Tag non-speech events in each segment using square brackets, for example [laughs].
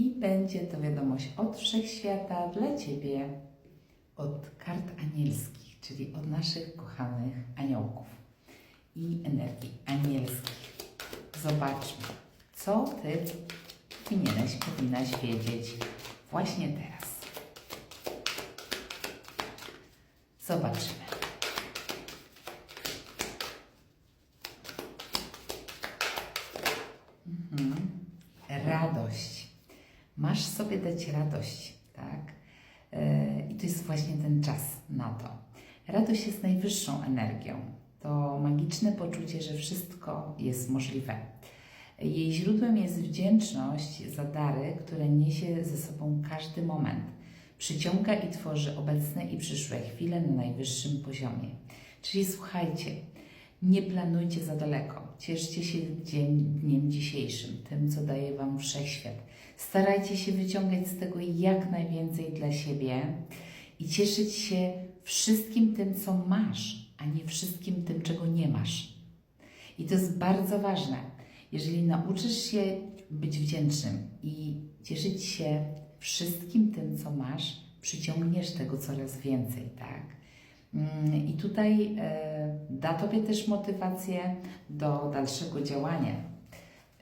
I będzie to wiadomość od wszechświata dla Ciebie, od kart anielskich, czyli od naszych kochanych aniołków i energii anielskich. Zobaczmy, co Ty powinieneś, powinnaś wiedzieć właśnie teraz. Zobaczymy. Mhm. Radość. Masz sobie dać radość, tak? E, I to jest właśnie ten czas na to. Radość jest najwyższą energią. To magiczne poczucie, że wszystko jest możliwe. Jej źródłem jest wdzięczność za dary, które niesie ze sobą każdy moment. Przyciąga i tworzy obecne i przyszłe chwile na najwyższym poziomie. Czyli słuchajcie, nie planujcie za daleko. Cieszcie się dzień, dniem dzisiejszym, tym, co daje Wam wszechświat. Starajcie się wyciągać z tego jak najwięcej dla siebie i cieszyć się wszystkim tym, co masz, a nie wszystkim tym, czego nie masz. I to jest bardzo ważne. Jeżeli nauczysz się być wdzięcznym i cieszyć się wszystkim tym, co masz, przyciągniesz tego coraz więcej, tak? Mm, I tutaj e, da Tobie też motywację do dalszego działania.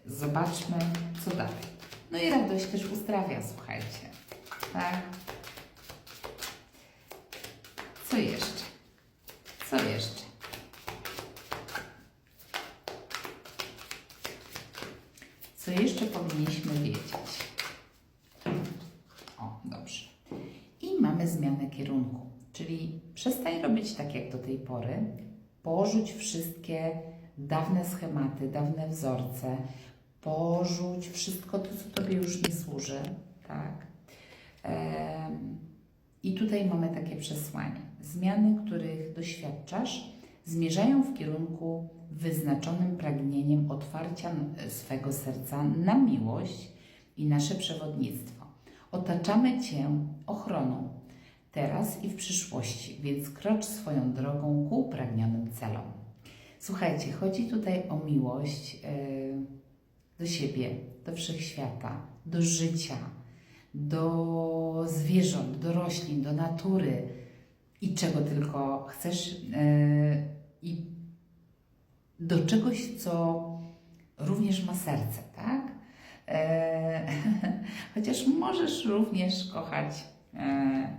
Zobaczmy, co dalej. No i radość też uzdrawia, słuchajcie. Tak? Co jeszcze? Co jeszcze? Co jeszcze powinniśmy wiedzieć? O, dobrze. I mamy zmianę kierunku, czyli przestań robić tak jak do tej pory, porzuć wszystkie dawne schematy, dawne wzorce, porzuć wszystko to, co Tobie już nie służy, tak? I tutaj mamy takie przesłanie. Zmiany, których doświadczasz, zmierzają w kierunku wyznaczonym pragnieniem otwarcia swego serca na miłość i nasze przewodnictwo. Otaczamy Cię ochroną teraz i w przyszłości, więc krocz swoją drogą ku upragnionym celom. Słuchajcie, chodzi tutaj o miłość yy, do siebie, do wszechświata, do życia, do zwierząt, do roślin, do natury i czego tylko chcesz yy, i do czegoś, co również ma serce, tak? E, [laughs] chociaż możesz również kochać e,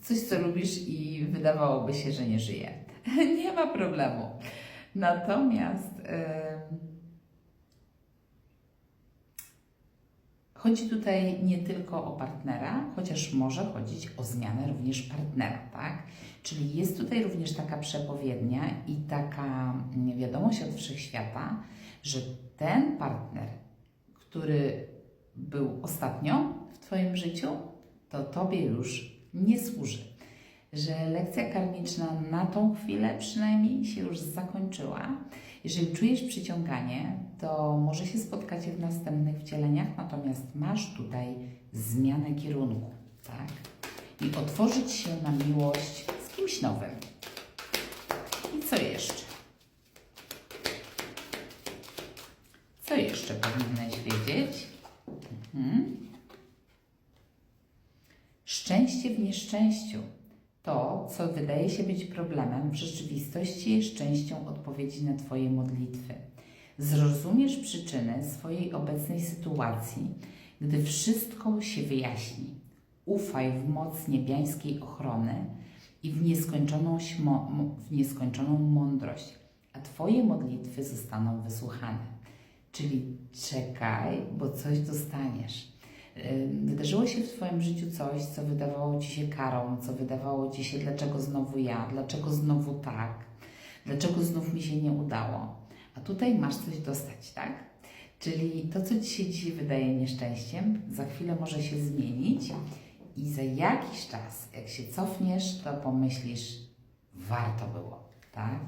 coś, co lubisz i wydawałoby się, że nie żyje. [laughs] nie ma problemu. Natomiast e, chodzi tutaj nie tylko o partnera, chociaż może chodzić o zmianę również partnera, tak? Czyli jest tutaj również taka przepowiednia i taka wiadomość od wszechświata, że ten partner, który był ostatnio w Twoim życiu, to Tobie już nie służy. Że lekcja karmiczna na tą chwilę przynajmniej się już zakończyła. Jeżeli czujesz przyciąganie, to może się spotkacie w następnych wcieleniach, natomiast masz tutaj zmianę kierunku, tak? I otworzyć się na miłość z kimś nowym. I co jeszcze? Co jeszcze powinnaś wiedzieć? Mhm. Szczęście w nieszczęściu. To, co wydaje się być problemem, w rzeczywistości jest częścią odpowiedzi na Twoje modlitwy. Zrozumiesz przyczyny swojej obecnej sytuacji, gdy wszystko się wyjaśni. Ufaj w moc niebiańskiej ochrony i w nieskończoną, w nieskończoną mądrość, a Twoje modlitwy zostaną wysłuchane. Czyli czekaj, bo coś dostaniesz. Wydarzyło się w Twoim życiu coś, co wydawało Ci się karą, co wydawało Ci się, dlaczego znowu ja, dlaczego znowu tak, dlaczego znów mi się nie udało. A tutaj masz coś dostać, tak? Czyli to, co Ci się dzisiaj wydaje nieszczęściem, za chwilę może się zmienić i za jakiś czas, jak się cofniesz, to pomyślisz, warto było, tak?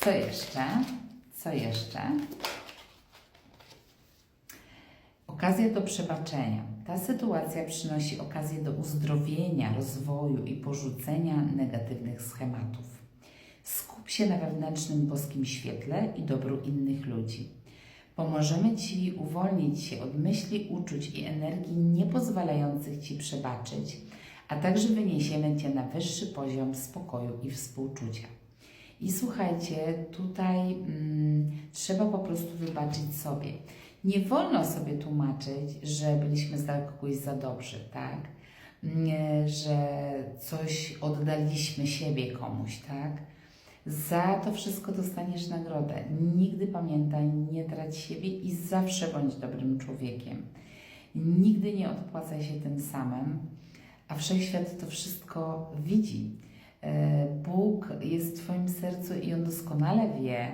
Co jeszcze? Co jeszcze? Okazja do przebaczenia. Ta sytuacja przynosi okazję do uzdrowienia, rozwoju i porzucenia negatywnych schematów. Skup się na wewnętrznym boskim świetle i dobru innych ludzi. Pomożemy Ci uwolnić się od myśli, uczuć i energii niepozwalających Ci przebaczyć, a także wyniesiemy Cię na wyższy poziom spokoju i współczucia. I słuchajcie, tutaj mm, trzeba po prostu wybaczyć sobie. Nie wolno sobie tłumaczyć, że byliśmy dla kogoś za dobrzy, tak? Że coś oddaliśmy siebie komuś, tak? Za to wszystko dostaniesz nagrodę. Nigdy pamiętaj, nie trać siebie i zawsze bądź dobrym człowiekiem. Nigdy nie odpłacaj się tym samym, a wszechświat to wszystko widzi. E, Bóg jest w Twoim sercu i On doskonale wie,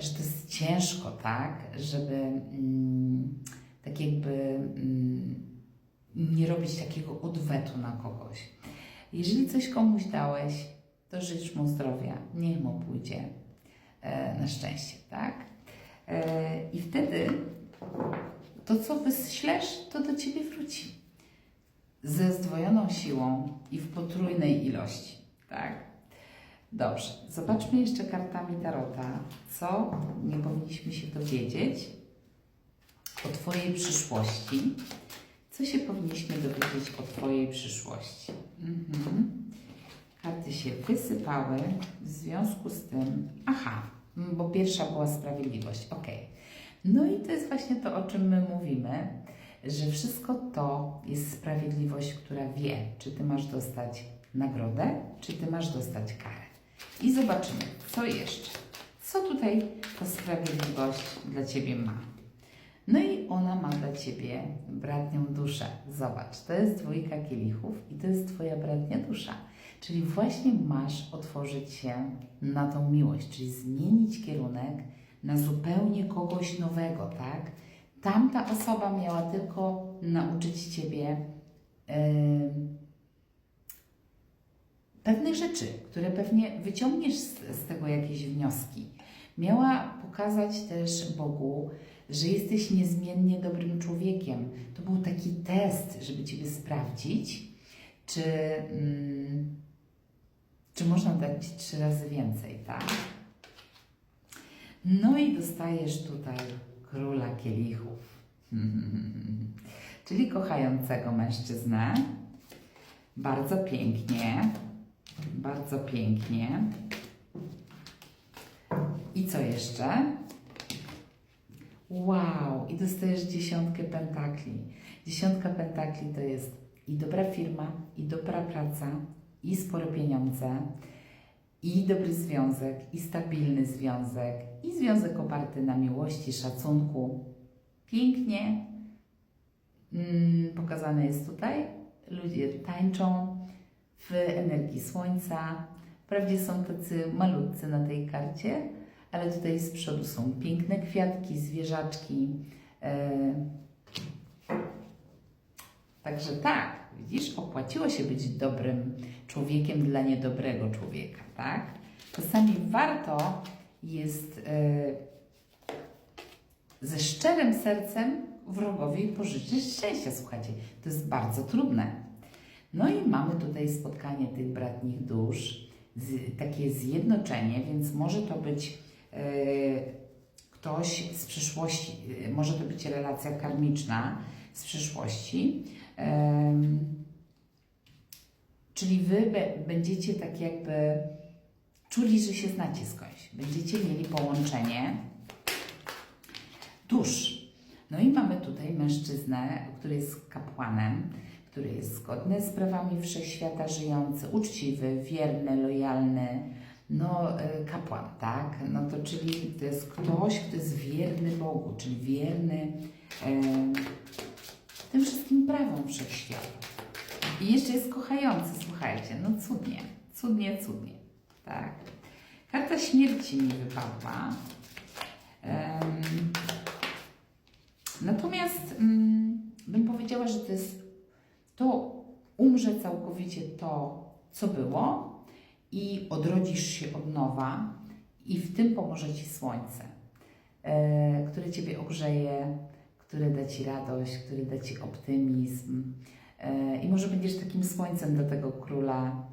że to jest ciężko, tak? Żeby mm, tak jakby mm, nie robić takiego odwetu na kogoś. Jeżeli coś komuś dałeś, to życz mu zdrowia, niech mu pójdzie e, na szczęście, tak? E, I wtedy to, co wyślesz, to do Ciebie wróci. Ze zdwojoną siłą i w potrójnej ilości, tak? Dobrze, zobaczmy jeszcze kartami Tarota, co nie powinniśmy się dowiedzieć o Twojej przyszłości. Co się powinniśmy dowiedzieć o Twojej przyszłości? Mhm. Karty się wysypały w związku z tym. Aha, bo pierwsza była sprawiedliwość. Ok. No i to jest właśnie to, o czym my mówimy, że wszystko to jest sprawiedliwość, która wie, czy ty masz dostać nagrodę, czy ty masz dostać karę. I zobaczymy, co jeszcze. Co tutaj ta sprawiedliwość dla ciebie ma? No i ona ma dla ciebie bratnią duszę. Zobacz, to jest dwójka kielichów i to jest twoja bratnia dusza. Czyli właśnie masz otworzyć się na tą miłość, czyli zmienić kierunek na zupełnie kogoś nowego, tak? Tamta osoba miała tylko nauczyć ciebie yy, pewnych rzeczy, które pewnie wyciągniesz z, z tego jakieś wnioski. Miała pokazać też Bogu, że jesteś niezmiennie dobrym człowiekiem. To był taki test, żeby Ciebie sprawdzić, czy, mm, czy można dać Ci trzy razy więcej, tak? No i dostajesz tutaj króla kielichów, [laughs] czyli kochającego mężczyznę. Bardzo pięknie, bardzo pięknie. I co jeszcze? Wow! I dostajesz dziesiątkę pentakli. Dziesiątka pentakli to jest i dobra firma, i dobra praca, i spore pieniądze, i dobry związek, i stabilny związek, i związek oparty na miłości, szacunku. Pięknie mm, pokazane jest tutaj. Ludzie tańczą w energii słońca. Wprawdzie są tacy malutcy na tej karcie, ale tutaj z przodu są piękne kwiatki, zwierzaczki. E, Także tak, widzisz, opłaciło się być dobrym człowiekiem dla niedobrego człowieka, tak? Czasami warto jest e, ze szczerym sercem wrogowi pożyczyć szczęścia. Słuchajcie, to jest bardzo trudne. No i mamy tutaj spotkanie tych bratnich dusz, z, takie zjednoczenie, więc może to być e, ktoś z przyszłości, e, może to być relacja karmiczna z przyszłości. Em, czyli wy be, będziecie tak jakby czuli, że się znacie skądś. Będziecie mieli połączenie dusz. No i mamy tutaj mężczyznę, który jest kapłanem, który jest zgodny z prawami wszechświata, żyjący, uczciwy, wierny, lojalny, no y, kapłan, tak? No to czyli to jest ktoś, kto jest wierny Bogu, czyli wierny em, tym wszystkim prawom wszechświata. I jeszcze jest kochający, słuchajcie, no cudnie, cudnie, cudnie, tak? Karta śmierci mi wypadła. Em, natomiast mm, bym powiedziała, że to jest umrze całkowicie to, co było i odrodzisz się od nowa i w tym pomoże Ci słońce, e, które Ciebie ogrzeje, które da Ci radość, który da Ci optymizm e, i może będziesz takim słońcem dla tego króla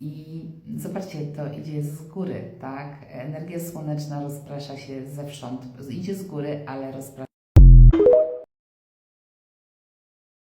I zobaczcie, to idzie z góry, tak? Energia słoneczna rozprasza się zewsząd. Idzie z góry, ale rozprasza